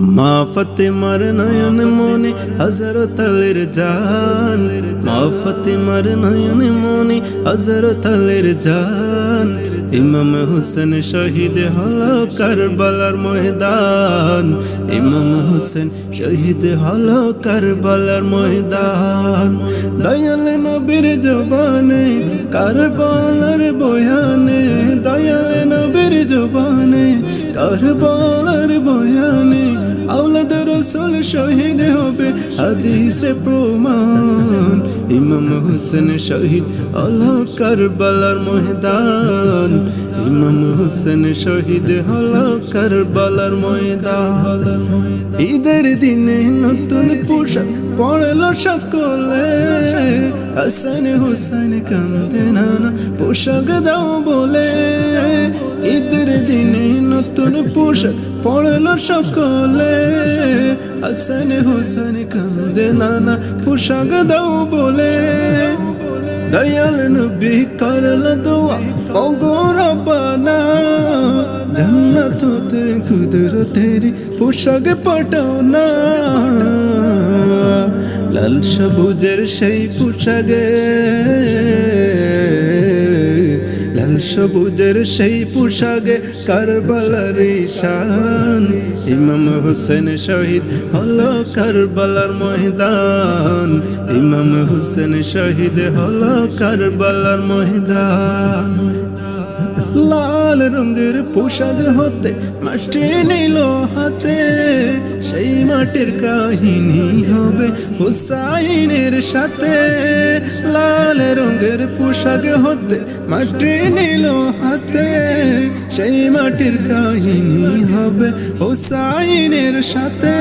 মা ফতেমার নয়ন মনে হাজারো তালের জান। মা ফতেমার নয়ন মনে হাজারো তালের জান। ইমাম হোসেন শহীদ হল কারবালার ময়দান। ইমাম হোসেন শহীদ হল কারবালার ময়দান। দয়াল নবীর জবানে কারবালার বয়ানে, দয়াল নবীর জবানে, কারবালার বয়ানে আওলাদ রসুল শহীদ হবে, হাদিসে প্রমাণ। ইমাম হোসেন শহীদ, আল্লাহ কারবালার ময়দান। ইমাম হোসেন শহীদ হল কারবালার ময়দান। ঈদের দিনে নতুন পোশাক পড়ল সকলে। হাসান হোসেন কান্দে নানা পোশাক দাও বলে পোশাক পড়ল সকলে। হাসান হোসেন কান্দে নানা পোশাক দাও বলে। দয়াল নবী করল দোয়া অগোরবানা জান্নাত তে কুদরতেরি পোশাক পাঠাও না। লাল সবুজের সেই পোশাকে লাল সবুজের সেই পোশাকে কারবালার শান ইমাম হোসেন শহীদ হলো কারবালার ময়দান। ইমাম হোসেন শহীদ হলো কারবালার ময়দান। লাল রঙের পোশাক হতে, মাটি নিল হাতে। সেই মাটির কাহিনী হবে হুসাইনের সাথে। লাল রঙের পোশাক হতে, মাটি নিল হাতে। সেই মাটির কাহিনী হবে হুসাইনের সাথে।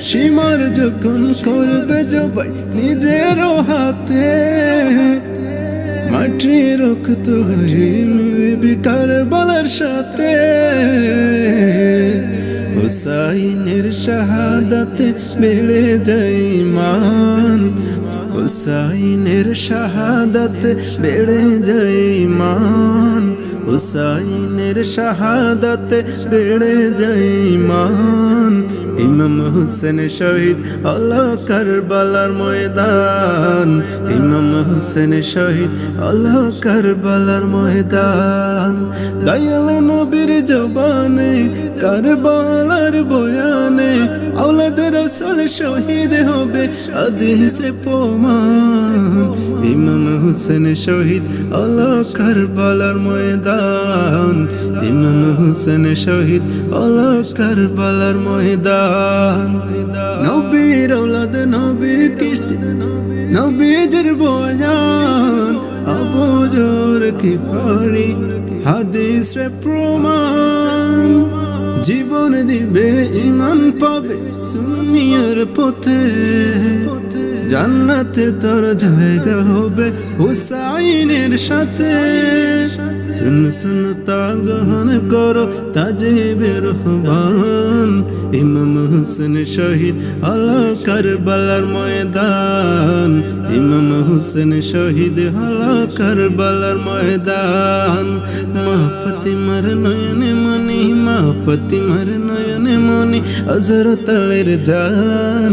সীমার যখন করবে জবাই নিজের হাতে। মাটি রক্ত হয়ে মিলবি কারবালার সাথে। হুসাইনের শাহাদাতে বেড়ে যায় মান হুসাইনের শাহাদাতে বেড়ে যায় মান হুসাইনের শাহাদাতে বেড়ে যায় মান ইমাম হোসেন শহীদ, আল্লাহ কারবালার ময়দান। ইমাম হোসেন শহীদ, আল্লাহ কারবালার ময়দান। দয়াল নবীর জবানে, কারবালার বয়ানে আওলাদ রসুল শহীদ হবে আদিসে প্রমাণ। ইমাম হোসেন শহীদ, আল্লাহ কারবালার ময়দান। ইমাম হোসেন শহীদ, আল্লাহ কারবালার ময়দান। নবীর আওলাদ নবীর কিস্তি নবীদের বয়ান অবজোর কি পারি হাদিস প্রমাণ। জীবন দিবে ইমান পাবে সুনিয়ার পথে। জান্নাতে তোর জায়গা হবে হুসাইনের সাথে। শুন শুন তা গ্রহণ করো তাজেবে রহমান ইমাম হোসেন শহীদ আল্লাহ কারবালার ময়দান। ইমাম হোসেন শহীদ আল্লাহ কারবালার ময়দান। মা ফতিমার নয়নে মনি মা ফতিমার নয়নে মনি হজরতালের জান।